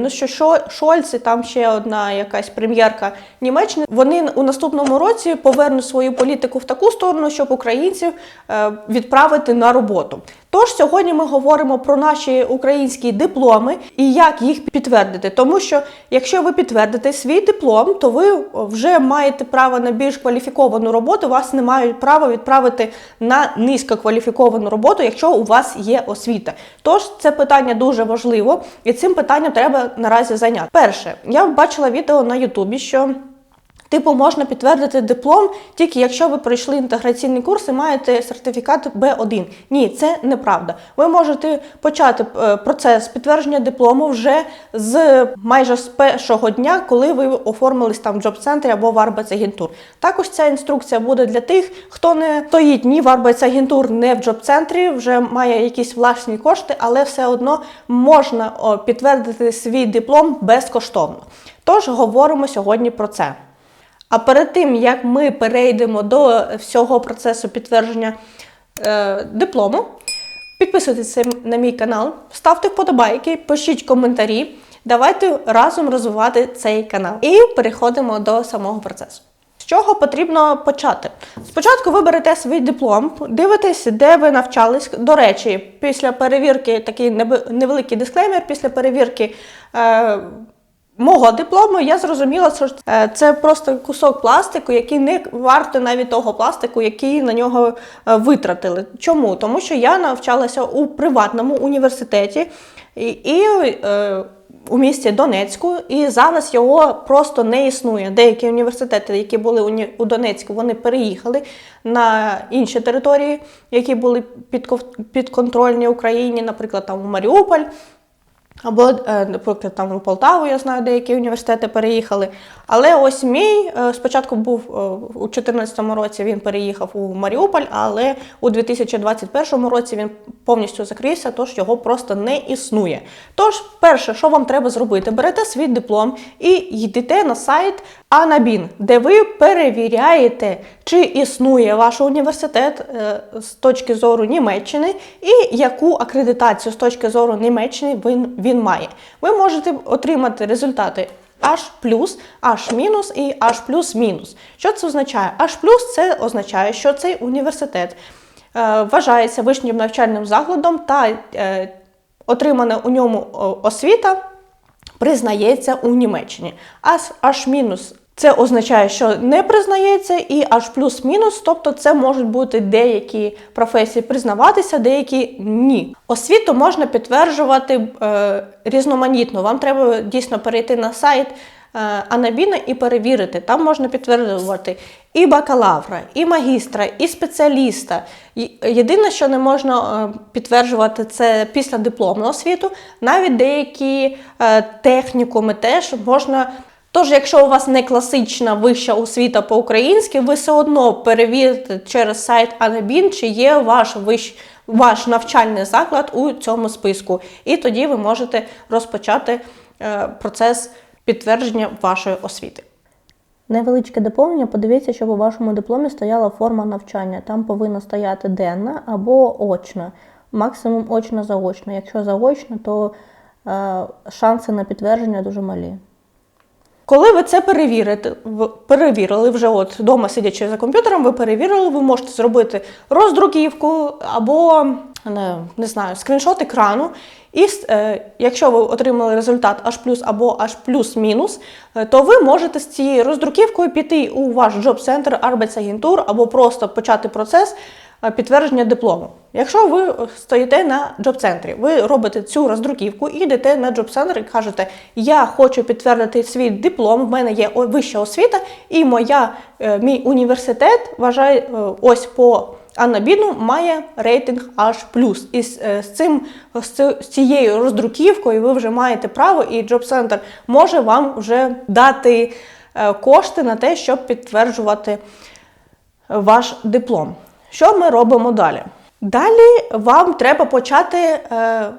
Ну що Шо- Шольц і там ще одна якась прем'єрка Німеччини. Вони у наступному році повернуть свою політику в таку сторону, щоб українців е, відправити на роботу. Тож сьогодні ми говоримо про наші українські дипломи і як їх підтвердити. Тому що якщо ви підтвердите свій диплом, то ви вже маєте право на більш кваліфіковану роботу. Вас не мають права відправити на низькокваліфіковану роботу, якщо у вас є освіта. Тож це питання дуже важливо, і цим питанням треба наразі зайняти. Перше, я бачила відео на Ютубі, що Типу, можна підтвердити диплом тільки якщо ви пройшли інтеграційний курс і маєте сертифікат Б1. Ні, це неправда. Ви можете почати е, процес підтвердження диплому вже з майже з першого дня, коли ви оформились там в джоб-центрі або в Арбецагентур. Також ця інструкція буде для тих, хто не стоїть ні в Арбецагентур, ні в джоб-центрі, вже має якісь власні кошти, але все одно можна підтвердити свій диплом безкоштовно. Тож говоримо сьогодні про це. А перед тим як ми перейдемо до всього процесу підтвердження е, диплому, підписуйтесь на мій канал, ставте вподобайки, пишіть коментарі. Давайте разом розвивати цей канал. І переходимо до самого процесу. З чого потрібно почати? Спочатку ви берете свій диплом, дивитесь, де ви навчались. До речі, після перевірки такий невеликий дисклеймер, після перевірки. Е, Мого диплому я зрозуміла, що е, це просто кусок пластику, який не вартий навіть того пластику, який на нього е, витратили. Чому? Тому що я навчалася у приватному університеті і, і е, у місті Донецьку, і зараз його просто не існує. Деякі університети, які були у, Донецьку, вони переїхали на інші території, які були підконтрольні Україні, наприклад, там у Маріуполь. Або, е, наприклад, там у Полтаву, я знаю, деякі університети переїхали. Але ось мій е, спочатку був е, у 2014 році він переїхав у Маріуполь, але у 2021 році він повністю закрився, тож його просто не існує. Тож, перше, що вам треба зробити, берете свій диплом і йдете на сайт Анабін, де ви перевіряєте, чи існує ваш університет е, з точки зору Німеччини і яку акредитацію з точки зору Німеччини він, він має. Ви можете отримати результати H+, H- і H+-. Що це означає? H+, це означає, що цей університет е, вважається вищим навчальним закладом та е, отримана у ньому освіта признається у Німеччині. А H- це означає, що не признається, і аж плюс-мінус, тобто це можуть бути деякі професії признаватися, деякі ні. Освіту можна підтверджувати е, різноманітно. Вам треба дійсно перейти на сайт е, Анабіна і перевірити. Там можна підтверджувати і бакалавра, і магістра, і спеціаліста. Єдине, що не можна е, підтверджувати, це після дипломну освіту. Навіть деякі е, технікуми теж можна. Тож, якщо у вас не класична вища освіта по-українськи, ви все одно перевірите через сайт Анабін, чи є ваш вищ... ваш навчальний заклад у цьому списку. І тоді ви можете розпочати е, процес підтвердження вашої освіти. Невеличке доповнення. Подивіться, щоб у вашому дипломі стояла форма навчання. Там повинна стояти денна або очна, максимум очно заочно. Якщо заочно, то е, шанси на підтвердження дуже малі. Коли ви це перевірите, перевірили вже от вдома сидячи за комп'ютером, ви перевірили, ви можете зробити роздруківку або не, не знаю, скріншот екрану. І е, якщо ви отримали результат H+, або H+, мінус, е, то ви можете з цією роздруківкою піти у ваш джоб-центр Арбецагентур або просто почати процес підтвердження диплому. Якщо ви е, стоїте на джоб-центрі, ви робите цю роздруківку і йдете на джоб-центр і кажете, я хочу підтвердити свій диплом, в мене є вища освіта, і моя, е, мій університет вважає е, ось по Анабіну має рейтинг H+. І з, е, цим, з цією роздруківкою ви вже маєте право, і джоб-центр може вам вже дати е, кошти на те, щоб підтверджувати ваш диплом. Що ми робимо далі? Далі вам треба почати е,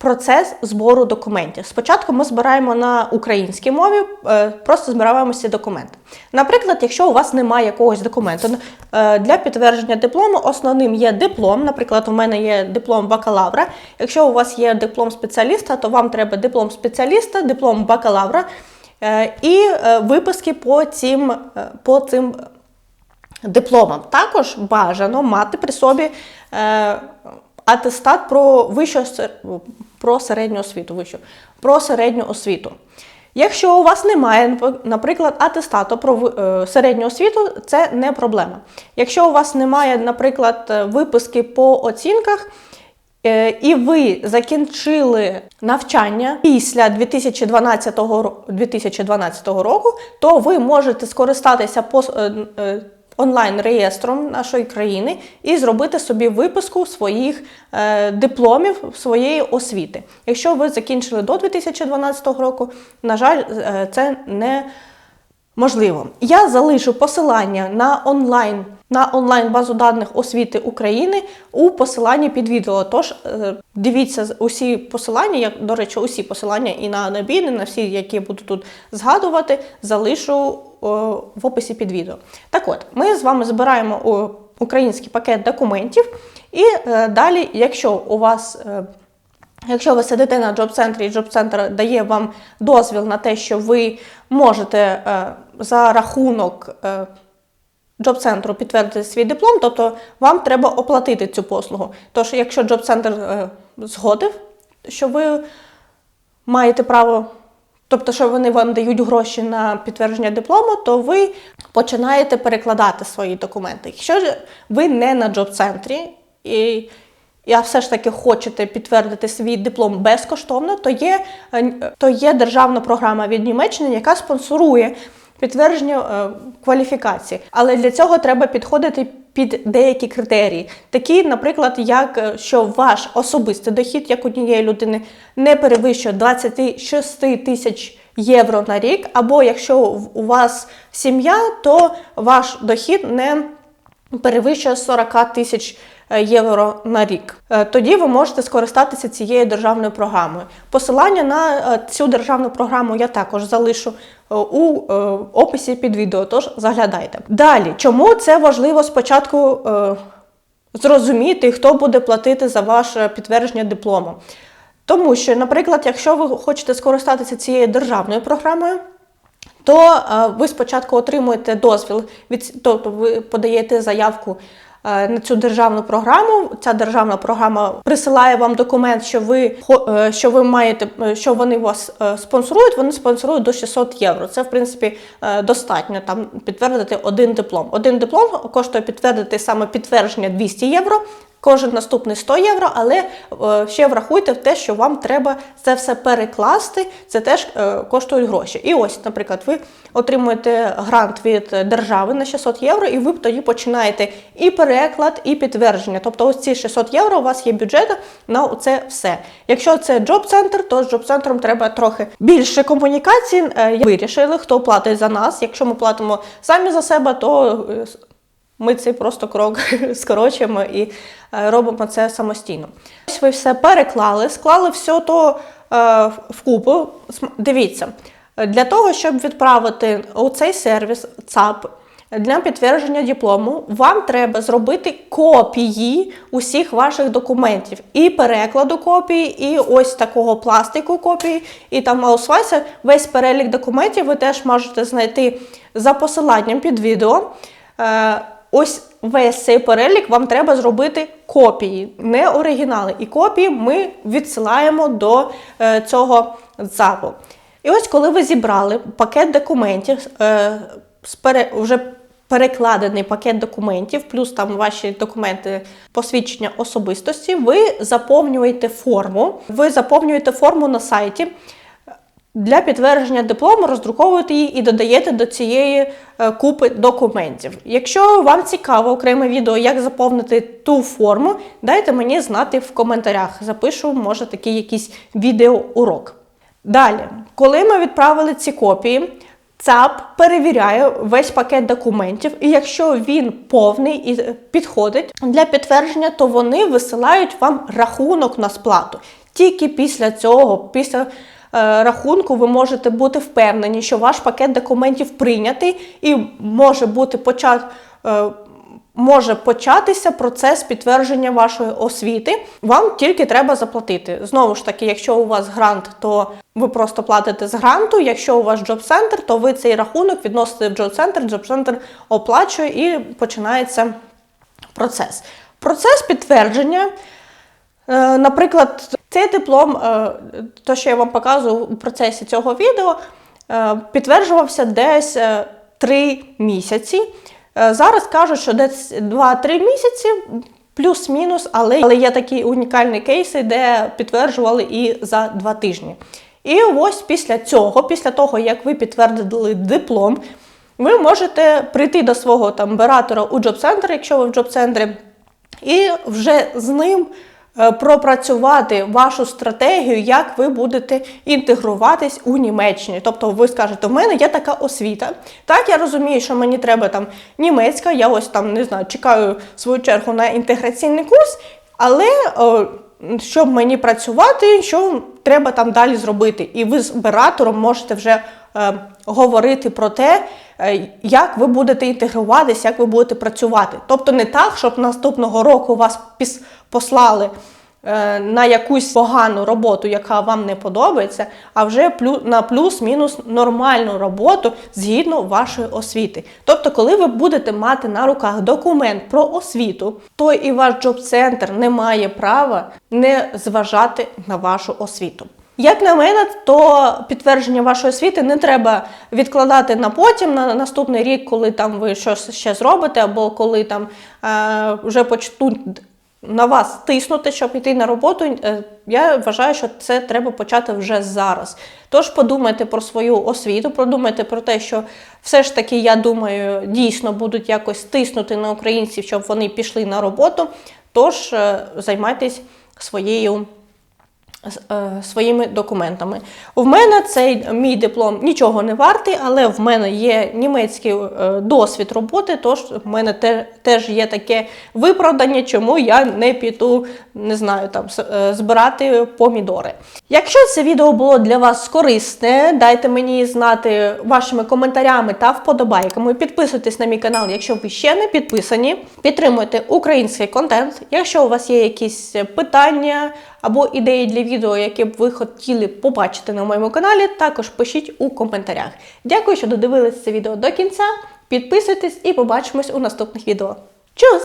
процес збору документів. Спочатку ми збираємо на українській мові, е, просто збираємо ці документи. Наприклад, якщо у вас немає якогось документу е, для підтвердження диплому, основним є диплом. Наприклад, у мене є диплом бакалавра. Якщо у вас є диплом спеціаліста, то вам треба диплом спеціаліста, диплом бакалавра е, і е, виписки по цим, е, по цим дипломам. Також бажано мати при собі е, атестат про вищу про середню освіту. Вищу, про середню освіту. Якщо у вас немає, наприклад, атестату про е, середню освіту, це не проблема. Якщо у вас немає, наприклад, виписки по оцінках, е, і ви закінчили навчання після 2012 2012 року, то ви можете скористатися е, онлайн-реєстром нашої країни і зробити собі виписку своїх е, дипломів своєї освіти. Якщо ви закінчили до 2012 року, на жаль, е, це не можливо. Я залишу посилання на онлайн. На онлайн базу даних освіти України у посиланні під відео. Тож е, дивіться усі посилання, я, до речі, усі посилання і на набір, і на всі, які буду тут згадувати, залишу в описі під відео. Так от, ми з вами збираємо український пакет документів, і е, далі, якщо у вас е, Якщо ви сидите на джоб-центрі, і джоб-центр дає вам дозвіл на те, що ви можете е, за рахунок джоб-центру підтвердити свій диплом, тобто вам треба оплатити цю послугу. Тож, якщо джоб-центр згодив, що ви маєте право, тобто, що вони вам дають гроші на підтвердження диплому, то ви починаєте перекладати свої документи. Якщо ж ви не на джоб-центрі і я все ж таки хочете підтвердити свій диплом безкоштовно, то є, е, то є державна програма від Німеччини, яка спонсорує підтвердження е, кваліфікації. Але для цього треба підходити під деякі критерії, такі, наприклад, як е, що ваш особистий дохід як однієї людини не перевищує 26 тисяч євро на рік, або якщо у вас сім'я, то ваш дохід не перевищує 40 тисяч е, євро на рік. Е, Тоді ви можете скористатися цією державною програмою. Посилання на е, цю державну програму я також залишу у описі під відео, тож заглядайте. Далі, чому це важливо спочатку зрозуміти, хто буде платити за ваше підтвердження диплому? Тому що, наприклад, якщо ви хочете скористатися цією державною програмою, то е, ви спочатку отримуєте дозвіл, від, тобто ви подаєте заявку е, на цю державну програму. Ця державна програма присилає вам документ, що ви, е, що ви маєте, що вони вас спонсорують, вони спонсорують до 600 євро. Це, в принципі, достатньо там підтвердити один диплом. Один диплом коштує підтвердити саме підтвердження 200 євро. Кожен наступний 100 євро, але е, ще врахуйте в те, що вам треба це все перекласти, це теж е, коштують гроші. І ось, наприклад, ви отримуєте грант від держави на 600 євро, і ви тоді починаєте і переклад, і підтвердження. Тобто, ось ці 600 євро у вас є бюджет на це все. Якщо це джоб-центр, то з джоб-центром треба трохи більше комунікації. Е, Вирішили, хто платить за нас. Якщо ми платимо самі за себе, то ми цей просто крок скорочуємо і е, робимо це самостійно. Ось ви все переклали, склали все то е, вкупу. Дивіться, е, для того, щоб відправити у цей сервіс ЦАП для підтвердження диплому, вам треба зробити копії усіх ваших документів. І перекладу копії, і ось такого пластику копії, і там аусвайса. Весь перелік документів ви теж можете знайти за посиланням під відео. Ось весь цей перелік вам треба зробити копії, не оригінали. І копії ми відсилаємо до е, цього ЦАПу. І ось коли ви зібрали пакет документів, е, вже перекладений пакет документів, плюс там ваші документи посвідчення особистості, ви заповнюєте форму. Ви заповнюєте форму на сайті. Для підтвердження диплому роздруковуєте її і додаєте до цієї е, купи документів. Якщо вам цікаво окреме відео, як заповнити ту форму, дайте мені знати в коментарях. Запишу, може, такий якийсь відеоурок. Далі, коли ми відправили ці копії, ЦАП перевіряє весь пакет документів, і якщо він повний і підходить для підтвердження, то вони висилають вам рахунок на сплату. Тільки після цього, після е, рахунку, ви можете бути впевнені, що ваш пакет документів прийнятий і може бути почат. е, Може початися процес підтвердження вашої освіти. Вам тільки треба заплатити. Знову ж таки, якщо у вас грант, то ви просто платите з гранту. Якщо у вас джоб-центр, то ви цей рахунок відносите в джоб-центр, джоб-центр оплачує і починається процес. Процес підтвердження. Е, Наприклад, цей диплом, е, то, що я вам показую у процесі цього відео, е, підтверджувався десь 3 місяці. Е, Зараз кажуть, що десь 2-3 місяці, плюс-мінус, але, є такі унікальні кейси, де підтверджували і за 2 тижні. І ось після цього, після того, як ви підтвердили диплом, ви можете прийти до свого там бератора у джоб-центр, якщо ви в джоб-центрі, і вже з ним пропрацювати вашу стратегію, як ви будете інтегруватись у Німеччині. Тобто ви скажете, в мене є така освіта. Так, я розумію, що мені треба там німецька, я ось там не знаю, чекаю свою чергу на інтеграційний курс, але о, щоб мені працювати, що треба там далі зробити. І ви з оператором можете вже е, говорити про те, е, як ви будете інтегруватися, як ви будете працювати. Тобто не так, щоб наступного року вас послали е, на якусь погану роботу, яка вам не подобається, а вже на плюс-мінус нормальну роботу згідно вашої освіти. Тобто, коли ви будете мати на руках документ про освіту, то і ваш джоб-центр не має права не зважати на вашу освіту. Як на мене, то підтвердження вашої освіти не треба відкладати на потім, на наступний рік, коли там ви щось ще зробите, або коли там е, вже почнуть на вас тиснути, щоб йти на роботу. Е, Я вважаю, що це треба почати вже зараз. Тож подумайте про свою освіту, подумайте про те, що все ж таки, я думаю, дійсно будуть якось тиснути на українців, щоб вони пішли на роботу. Тож е, займайтесь своєю своїми документами. В мене цей мій диплом нічого не вартий, але в мене є німецький е, досвід роботи, тож в мене теж є таке виправдання, чому я не піду, не знаю, там е, збирати помідори. Якщо це відео було для вас корисне, дайте мені знати вашими коментарями та вподобайками. Підписуйтесь на мій канал, якщо ви ще не підписані. Підтримуйте український контент. Якщо у вас є якісь питання або ідеї для відео, які б ви хотіли побачити на моєму каналі, також пишіть у коментарях. Дякую, що додивились це відео до кінця. Підписуйтесь і побачимось у наступних відео. Чус!